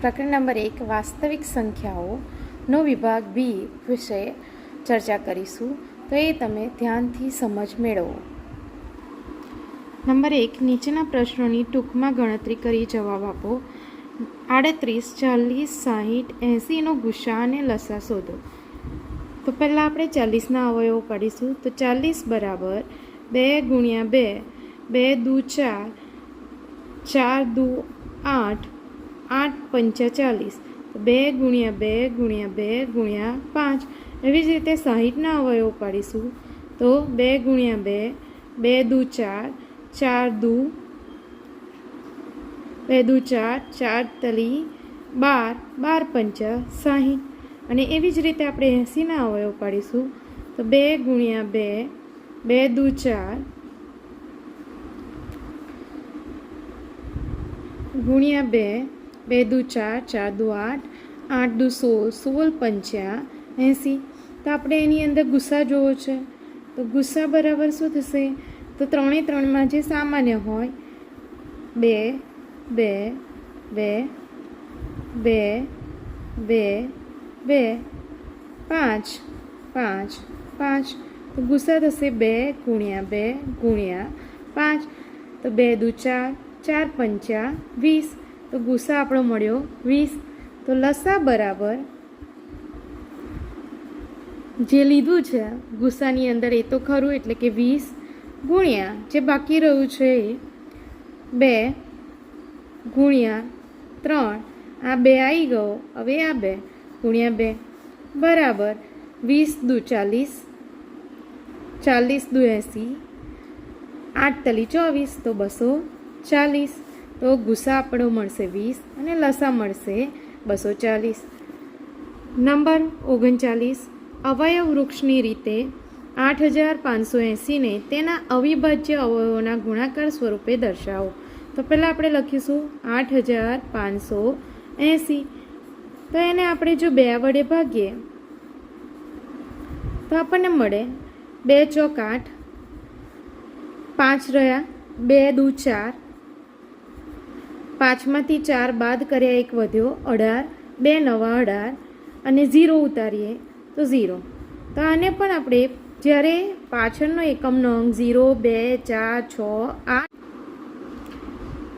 પ્રકરણ નંબર એક, વાસ્તવિક સંખ્યાઓનો વિભાગ બી વિશે ચર્ચા કરીશું. તો એ તમે ધ્યાનથી સમજ મેળવો. નંબર એક, નીચેના પ્રશ્નોની ટૂંકમાં ગણતરી કરી જવાબ આપો. આડત્રીસ, ચાલીસ, સાહીઠ એંસીનો ગુસ્સા અને લસા શોધો. તો પહેલાં આપણે ચાલીસના અવયવો પાડીશું. તો ચાલીસ બરાબર બે ગુણ્યા બે બે દુ ચાર ચાર દુ આઠ આઠ પંચા ચાલીસ. બે ગુણ્યા બે ગુણ્યા બે ગુણ્યા પાંચ. એવી જ રીતે સાહીઠના અવયવો પાડીશું. તો બે ગુણ્યા બે બે દુ ચાર ચાર દુ બે દુ ચાર ચાર તલી, બાર બાર પંચા સાહીઠ. અને એવી જ રીતે આપણે એંસીના અવયવ પાડીશું. તો બે ગુણ્યા બે બે દુ ચાર ગુણ્યા બે બે દુ ચાર ચાર દુ આઠ આઠ દુ સોળ સોળ પંચ્યા એંસી. તો આપણે એની અંદર ગુસ્સા જોવો છે. તો ગુસ્સા બરાબર શું થશે? તો ત્રણે ત્રણમાં જે સામાન્ય હોય, બે બે બે બે બે બે, પાંચ પાંચ પાંચ. તો ગુસ્સા થશે બે ગુણ્યા બે ગુણ્યા પાંચ. તો બે દુ ચાર ચાર પંચા વીસ. તો ગુસ્સા આપણો મળ્યો. વીસ, તો લસા બરાબર. જે લીધું છે, ગુસ્સાની અંદર એ તો ખરું, એટલે કે વીસ ગુણ્યા, જે બાકી રહ્યું છે એ બે ગુણ્યા ત્રણ. આ બે આવી ગયો, હવે આ બે ગુણ્યા બે. બરાબર. વીસ દુ ચાલીસ ચાલીસ દુ એંસી, આઠ તલી ચોવીસ, તો બસો ચાલીસ. તો ગુસ્સા આપણો મળશે વીસ અને લસા મળશે બસો ચાલીસ. નંબર ઓગણચાલીસ. અવયવ વૃક્ષની રીતે આઠ હજાર પાંચસો એંસીને તેના અવિભાજ્ય અવયવોના ગુણાકાર સ્વરૂપે દર્શાવો. તો પહેલાં આપણે લખીશું આઠ હજાર પાંચસો એંસી. તો એને આપણે જો બે વડે ભાગીએ, તો આપણને મળે બે ચોક આઠ, પાંચ રહ્યા, બે દુ ચાર પાંચમાંથી ચાર બાદ કર્યા એક વધ્યો, અઢાર, બે નવા, અઢાર અને ઝીરો ઉતારીએ તો ઝીરો. તો આને પણ આપણે જ્યારે પાછળનો એકમનો અંક ઝીરો, બે, ચાર, છ, આઠ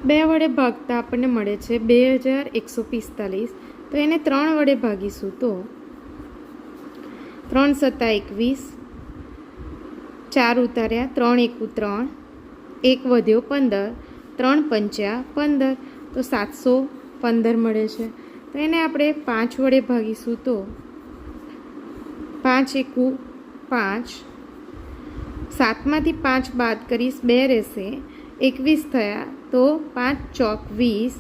બે વડે ભાગતા આપણને મળે છે બે હજાર એકસો પિસ્તાલીસ તો એને ત્રણ વડે ભાગીશું તો ત્રણ સત્તા એકવીસ, ચાર ઉતાર્યા, ત્રણ એકુ ત્રણ, એક વધ્યો પંદર, ત્રણ પંચ્યા પંદર. તો સાતસો પંદર મળે છે. તો એને આપણે પાંચ વડે ભાગીશું તો પાંચ એકુ પાંચ. સાતમાંથી પાંચ બાદ કરીશ બે રહેશે. એકવીસ થયા તો પાંચ ચોક વીસ.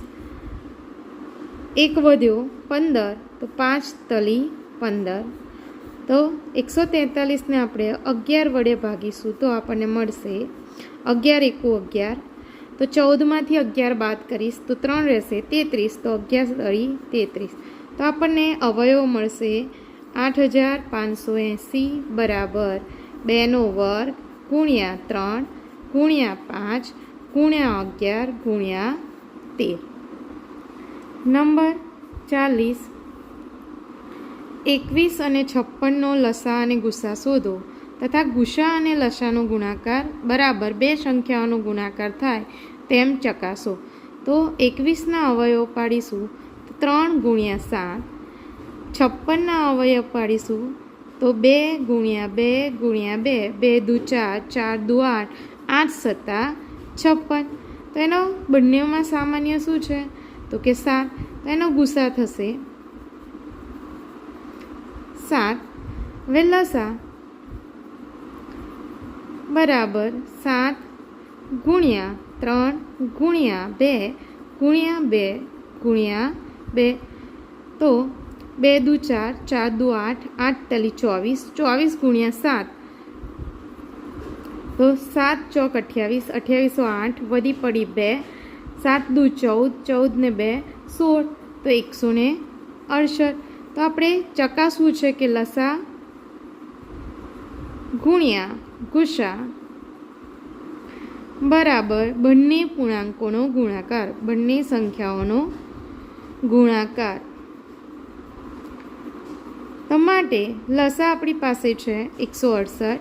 એક વધ્યો પંદર, તો પાંચ તલી પંદર. તો એકસો તેતાલીસને આપણે અગિયાર વડે ભાગીશું તો આપણને મળશે અગિયાર એકુ અગિયાર. તો ચૌદમાંથી અગિયાર બાદ કરીશ, તો ત્રણ રહેશે, તેત્રીસ, તો અગિયાર તરી તેત્રીસ. તો આપણને અવયવ મળશે આઠ હજાર પાંચસો એંસી બરાબર બેનો વર્ગ ગુણ્યા ત્રણ ગુણ્યા પાંચ ગુણ્યા અગિયાર ગુણ્યા તેર. નંબર ચાલીસ. એકવીસ અને છપ્પનનો લસા અને ગુસ્સા શોધો. તથા ગુસ્સા અને લસાનો ગુણાકાર બરાબર બે સંખ્યાઓનો ગુણાકાર થાય તેમ ચકાસો. તો એકવીસના અવયવ પાડીશું, ત્રણ ગુણ્યા સાત. છપ્પનના અવયવ પાડીશું, તો બે ગુણ્યા બે ગુણ્યા બે. બે દુ ચાર ચાર દુ આઠ આઠ સત્તા, છપ્પન. તો એનો બંનેમાં સામાન્ય શું છે? તો કે સાત. તો એનો ગુસ્સા થશે સાત. હવે લસા. બરાબર સાત ગુણ્યા ત્રણ ગુણ્યા બે ગુણ્યા બે ગુણ્યા બે. તો બે દુ ચાર ચાર દુ આઠ આઠ તલી ચોવીસ ચોવીસ ગુણ્યા સાત. તો સાત ચોક અઠ્યાવીસ, અઠ્યાવીસો આઠ વધી પડી બે. સાત દુ ચૌદ ચૌદ ને બે, સોળ. તો એકસો ને અડસઠ. તો આપણે ચકાસવું છે કે લસા ગુણ્યા ગુસ્સા. બરાબર, બંને પૂર્ણાંકોનો ગુણાકાર, બંને સંખ્યાઓનો ગુણાકાર. માટે લસા આપણી પાસે છે એકસો અડસઠ,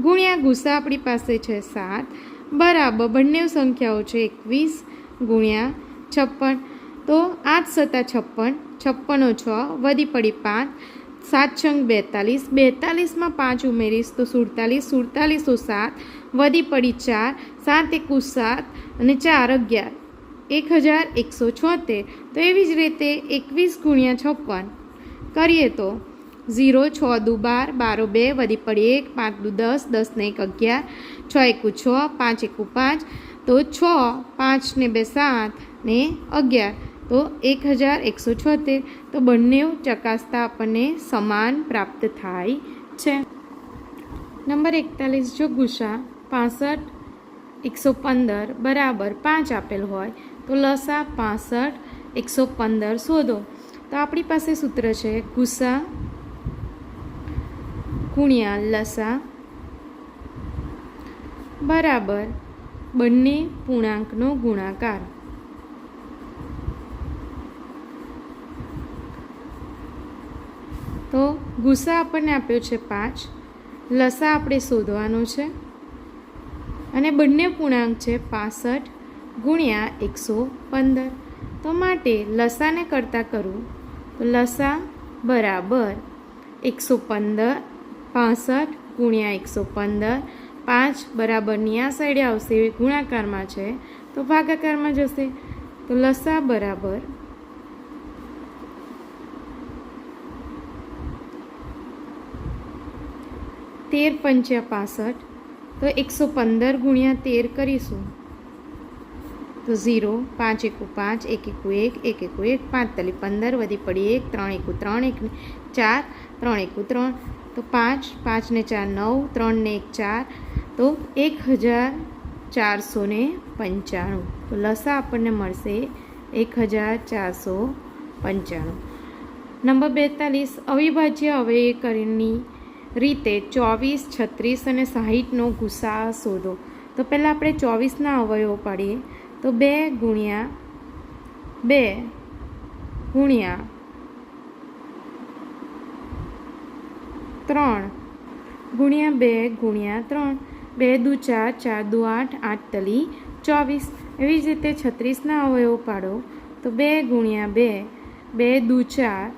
ગુણ્યા ગુસા આપણી પાસે છે સાત, બરાબર, બંને સંખ્યાઓ છે એકવીસ, ગુણ્યા છપ્પન. તો આઠ સત્તા છપ્પન, છપ્પનો છ, વધી પડી પાંચ સાત છંગ બેતાલીસ. બેતાલીસમાં પાંચ ઉમેરીશ તો સુડતાલીસ. સુડતાલીસો સાત. વધી પડી ચાર. સાત એકુ સાત અને ચાર અગિયાર. એક હજાર એકસો છોતેર. તો એવી જ રીતે એકવીસ ગુણ્યા છપ્પન. કરીએ તો ઝીરો, છ દુ બાર, બારો બે, વધી પડી એક, પાંચ દુ દસ દસ ને એક અગિયાર, છ એકુ છ, પાંચ એકુ પાંચ. તો છ, પાંચ ને બે સાત ને અગિયાર. તો એક હજાર એકસો છોતેર તો બંને ચકાસતા આપણને સમાન પ્રાપ્ત થાય છે. નંબર એકતાલીસ, જો ગુસા પાસઠ, એકસો પંદર બરાબર પાંચ આપેલ હોય, તો લસા પાસઠ, એકસો પંદર શોધો. તો આપણી પાસે સૂત્ર છે ગુસા ગુણ્યા લસા બરાબર બંને પૂર્ણાંકનો ગુણાકાર. તો ગુસ્સા આપણને આપ્યો છે પાંચ, લસા આપણે શોધવાનો છે. અને બંને પૂર્ણાંક છે પાસઠ ગુણ્યા એકસો પંદર. તો માટે લસાને કરતાં કરું. તો લસા બરાબર એકસો પંદર, પાસઠ ગુણ્યા એકસો પંદર. પાંચ બરાબરની આ સાઈડે આવશે, ગુણાકારમાં છે. તો ભાગાકારમાં જશે. તો લસા બરાબર તેર પંચ્યા પાસઠ, તો એકસો પંદર ગુણ્યા તેર કરીશું. તો ઝીરો, પાંચ એકુ પાંચ, એક એકુ એક એક એકુ એક પાંચ પંદર વધી પડી એક, ત્રણ એકુ ત્રણ, એક ચાર, ત્રણ એકુ ત્રણ, તો પાંચ પાંચ ને ચાર નવ, ત્રણ ને એક ચાર, તો એક હજાર ચારસો ને પંચાણું. તો લસા આપણને મળશે એક હજાર ચારસો પંચાણું. નંબર બેતાલીસ, અવિભાજ્ય અવયકરણની રીતે ચોવીસ, છત્રીસ અને સાહીઠનો ગુસા શોધો. તો પહેલાં આપણે ચોવીસના અવયવો પાડીએ. તો બે ગુણ્યા બે ગુણ્યા ત્રણ ગુણ્યા બે ગુણ્યા ત્રણ. બે દુ ચાર ચાર દુ આઠ આઠ તલી ચોવીસ. એવી જ રીતે છત્રીસના અવયવો પાડો. તો બે ગુણ્યા બે બે દુ ચાર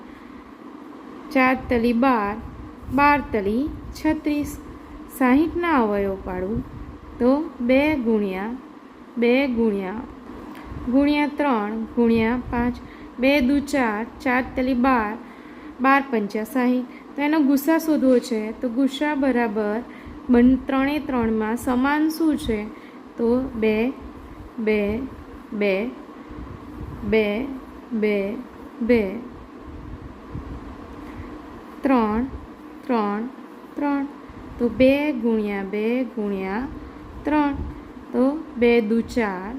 ચાર તલી બાર બાર તલી છત્રીસ સાહીઠના અવયવ પાડું તો બે ગુણ્યા બે ગુણ્યા ગુણ્યા ત્રણ ગુણ્યા પાંચ બે દુ ચાર ચાર તલી બાર બાર પંચા સાહીઠ. તો એનો ગુસ્સા શોધવો છે તો ગુસ્સા બરાબર બન ત્રણે ત્રણમાં સમાન શું છે? તો બે બે બે બે બે બે. ત્રણ ત્રણ ત્રણ. તો બે ગુણ્યા બે ગુણ્યા ત્રણ. તો બે દુ ચાર.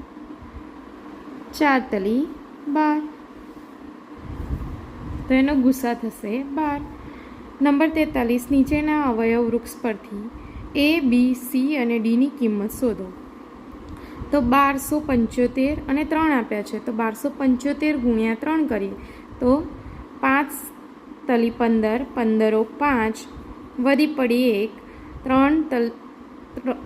ચાર તલી બાર. તો એનો ગુસ્સા થશે બાર. નંબર તેતાલીસ નીચેના અવયવ વૃક્ષ પરથી એ, બી, સી અને ડીની કિંમત શોધો. તો બારસો પંચોતેર અને ત્રણ આપ્યા છે. તો બારસો પંચોતેર ગુણ્યા ત્રણ કરીએ. તો પાંચ તલી પંદર, પંદરો પાંચ વધી પડી એક, ત્રણ તલ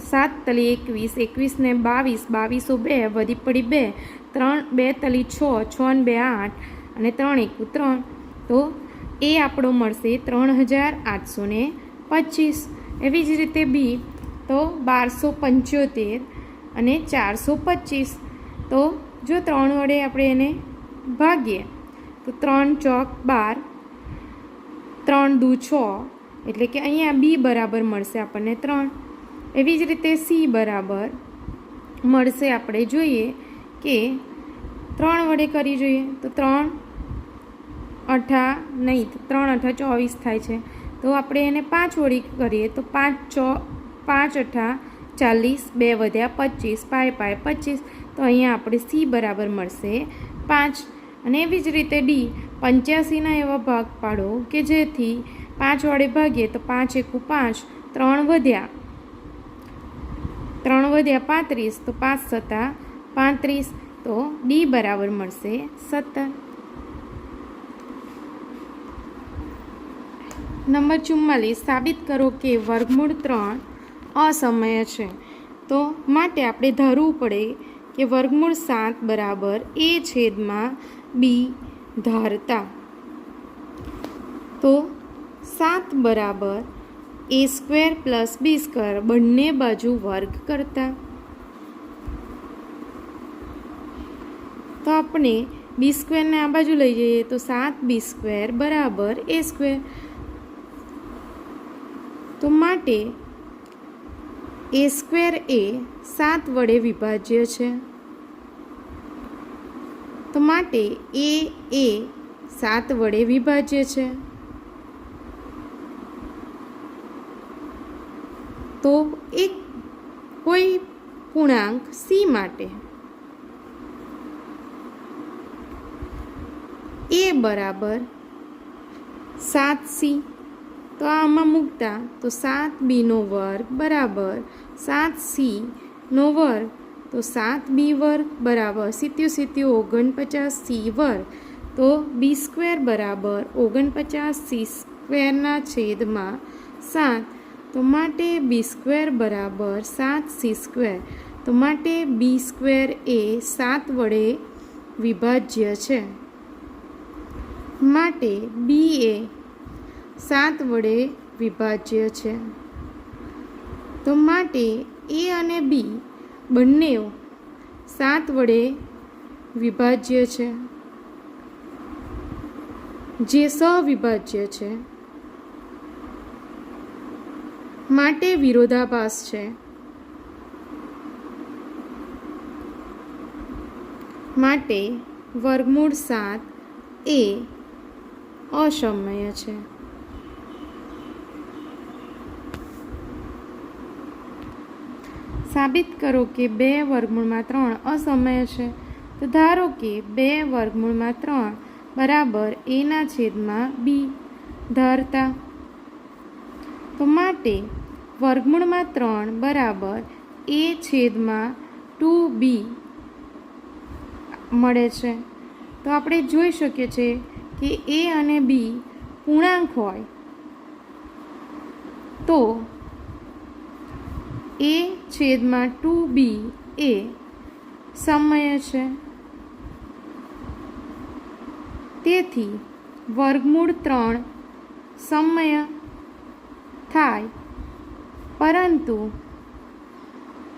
સાત તલી એકવીસ, એકવીસને બાવીસ, બાવીસો બે વધી પડી બે, ત્રણ બે તલી છ છ બે આઠ, અને ત્રણ એકુ ત્રણ. તો એ આપણો મળશે ત્રણ હજાર આઠસો ને પચીસ. એવી જ રીતે બી, તો બારસો પંચોતેર અને ચારસો પચીસ. તો જો ત્રણ વડે આપણે એને ભાગીએ, તો ત્રણ ચોક બાર ત્રણ દુ છ, એટલે કે અહીંયા બી બરાબર મળશે આપણને ત્રણ. એવી જ રીતે સી બરાબર મળશે આપણે જોઈએ કે ત્રણ વડે કરી જોઈએ તો ત્રણ અઠા, નહીં ત્રણ અઠા ચોવીસ થાય છે. તો આપણે એને પાંચ વડી કરીએ તો પાંચ ચો પાંચ અઠા ચાલીસ, બે વધ્યા પચીસ, પાય પાય, પચીસ. તો અહીંયા આપણે સી બરાબર મળશે પાંચ અને એવી જ રીતે ડી પંચ્યાસીના એવા ભાગ પાડો કે જેથી પાંચ વડે ભાગીએ તો પાંચ એકુ પાંચ, ત્રણ વધ્યા. ત્રણ વધ્યા પાંત્રીસ તો પાંચ સત્તા પાંત્રીસ તો ડી બરાબર મળશે સત્તર. નંબર ચુમ્માલીસ, સાબિત કરો કે વર્ગમૂળ ત્રણ અસમય છે. તો માટે આપણે ધારવું પડે કે વર્ગમૂળ સાત બરાબર એ છેદમાં બી ધારતા. તો સાત બરાબર A square plus B square બંને બાજુ વર્ગ કરતા. તો આપણે બી સ્ક્વેરને આ બાજુ લઈ જઈએ તો સાત બી સ્ક્વેર બરાબર એ સ્ક્વેર. તો માટે એ સ્ક્વેર એ સાત વડે વિભાજ્ય છે. તો માટે એ એ સાત વડે વિભાજ્ય છે. તો એક કોઈ પૂર્ણાંક સી માટે. એ બરાબર સાત સી. તો આમાં મૂકતા તો સાત બીનો વર્ગ બરાબર સાત સીનો વર્ગ તો સાત બી વર્ગ બરાબર સિત્યુ સિત્યુ ઓગણપચાસ સી વર્ગ તો બી સ્ક્વેર બરાબર ઓગણપચાસ સી સ્ક્વેરના છેદમાં સાત. તો માટે બી સ્ક્વેર બરાબર સાત સી સ્ક્વેર તો માટે બી સ્ક્વેર એ સાત વડે વિભાજ્ય છે. માટે બી એ સાત વડે વિભાજ્ય છે. તો માટે એ અને બી બંને સાત વડે વિભાજ્ય છે. જે સવિભાજ્ય છે, માટે વિરોધાભાસ છે. માટે વર્ગમૂળ સાત એ અસમય છે. સાબિત કરો કે બે વર્ગમૂળમાં ત્રણ અસમય છે. તો ધારો કે બે વર્ગમૂળમાં ત્રણ બરાબર એના છેદમાં બી ધારતા. તો માટે વર્ગમૂળમાં ત્રણ બરાબર એ છેદમાં ટુ બી મળે છે. તો આપણે જોઈ શકીએ છીએ કે એ અને બી પૂર્ણાંક હોય. તો એ છેદમાં ટુ બી એ સમય છે. તેથી વર્ગમૂળ ત્રણ સમય થાય. પરંતુ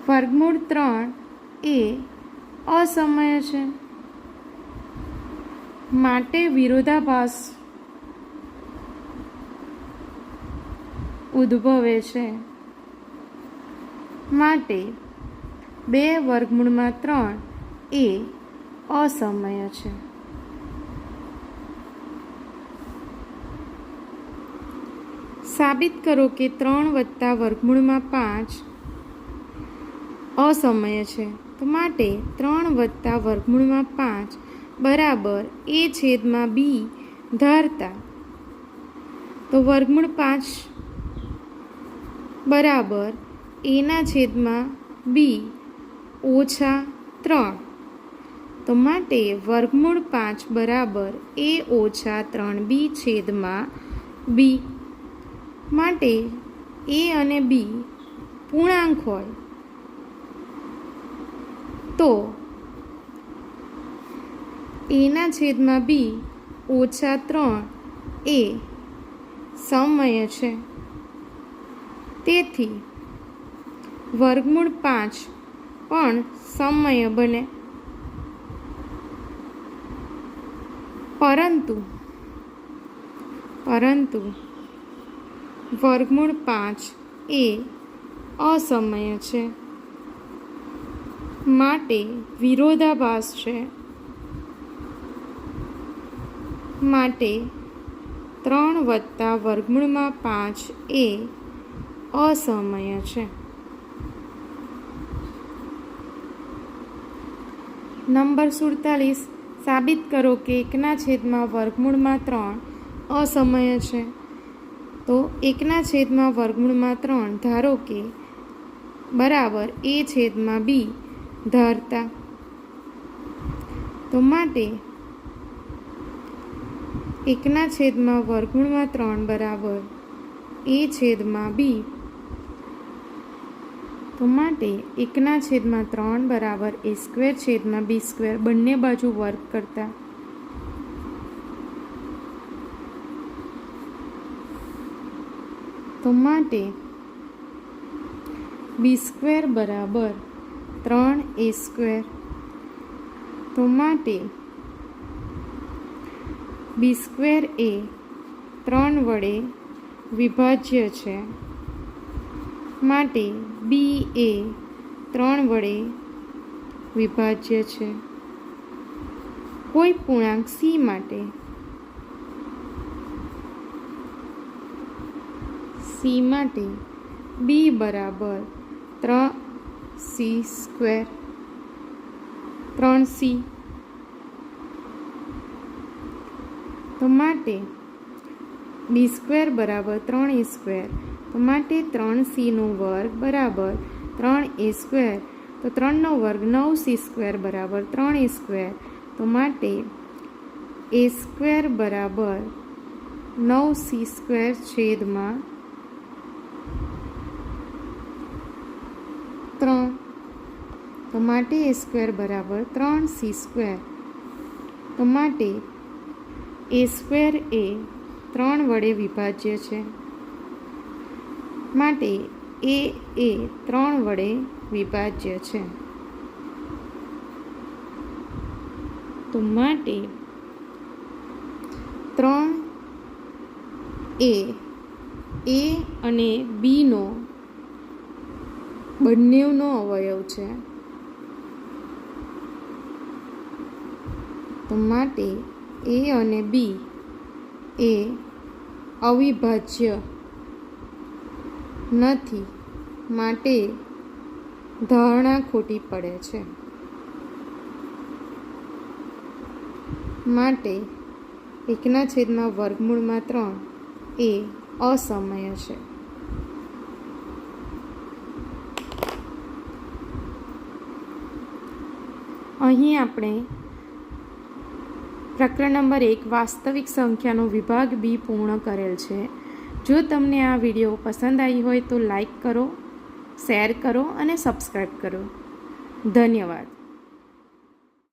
વર્ગમૂળ ત્રણ એ અસમય છે. માટે વિરોધાભાસ ઉદ્ભવે છે. માટે બે વર્ગમૂળમાં ત્રણ એ અસમય છે. સાબિત કરો કે ત્રણ વત્તા વર્ગમૂળમાં પાંચ અસમય છે. તો માટે ત્રણ વત્તા વર્ગમૂળમાં પાંચ બરાબર એ છેદમાં બી ધારતા. તો વર્ગમૂળ પાંચ બરાબર એના છેદમાં બી ઓછા ત્રણ. તો માટે વર્ગમૂળ પાંચ બરાબર એ ઓછા ત્રણ બી છેદમાં બી. માટે એ અને બી પૂર્ણાંક હોય. તો એના છેદમાં બી ઓછા ત્રણ એ સમય છે. તેથી વર્ગમૂળ પાંચ. પણ સમય બને. પરંતુ પરંતુ, વર્ગમૂળ પાંચ એ અસમય છે. માટે વિરોધાભાસ છે. માટે ત્રણ વત્તા વર્ગમૂળમાં પાંચ એ અસમય છે. નંબર સુડતાલીસ, સાબિત કરો કે એકના છેદમાં વર્ગમૂળમાં ત્રણ અસમય છે. તો એકના છેદમાં વર્ગમૂળમાં ત્રણ ધારો કે બરાબર એ છેદમાં બી ધારતા. તો માટે એકના છેદમાં વર્ગમૂળમાં ત્રણ બરાબર એ છેદમાં બી તો માટે એકના છેદમાં ત્રણ બરાબર એ સ્ક્વેર છેદમાં બી સ્ક્વેર બંને બાજુ વર્ક કરતા. તો માટે બી સ્ક્વેર બરાબર ત્રણ એ સ્ક્વેર. તો માટે બી સ્ક્વેર એ ત્રણ વડે વિભાજ્ય છે. માટે બી એ ત્રણ વડે વિભાજ્ય છે. કોઈ પૂર્ણાંક સી માટે? સી માટે બી બરાબર ત્રણ સી સ્ક્વેર ત્રણ સી. તો માટે બી સ્ક્વેર બરાબર ત્રણ એ સ્ક્વેર. તો માટે ત્રણ સીનો વર્ગ બરાબર ત્રણ એ સ્ક્વેર. તો ત્રણનો વર્ગ નવ સી સ્ક્વેર બરાબર ત્રણ એ સ્ક્વેર. તો માટે એ સ્ક્વેર બરાબર નવ સી સ્ક્વેર છેદમાં ત્રણ. તો માટે એ સ્ક્વેર બરાબર ત્રણ સી સ્ક્વેર. તો માટે એ સ્ક્વેર એ ત્રણ વડે વિભાજ્ય છે. માટે એ એ ત્રણ વડે વિભાજ્ય છે. તો માટે ત્રણ એ એ અને બીનો બંનેનો અવયવ છે. તો માટે એ અને બી એ અવિભાજ્ય નથી. માટે ધારણા ખોટી પડે છે. માટે એકના છેદમાં વર્ગમૂળમાં ત્રણ એ અસમય છે. અહીં આપણે પ્રકરણ નંબર એક વાસ્તવિક સંખ્યાનો વિભાગ બી પૂર્ણ કરેલ છે. જો તમને આ વીડિયો પસંદ આવી હોય તો લાઈક કરો, શેર કરો અને સબસ્ક્રાઈબ કરો. ધન્યવાદ.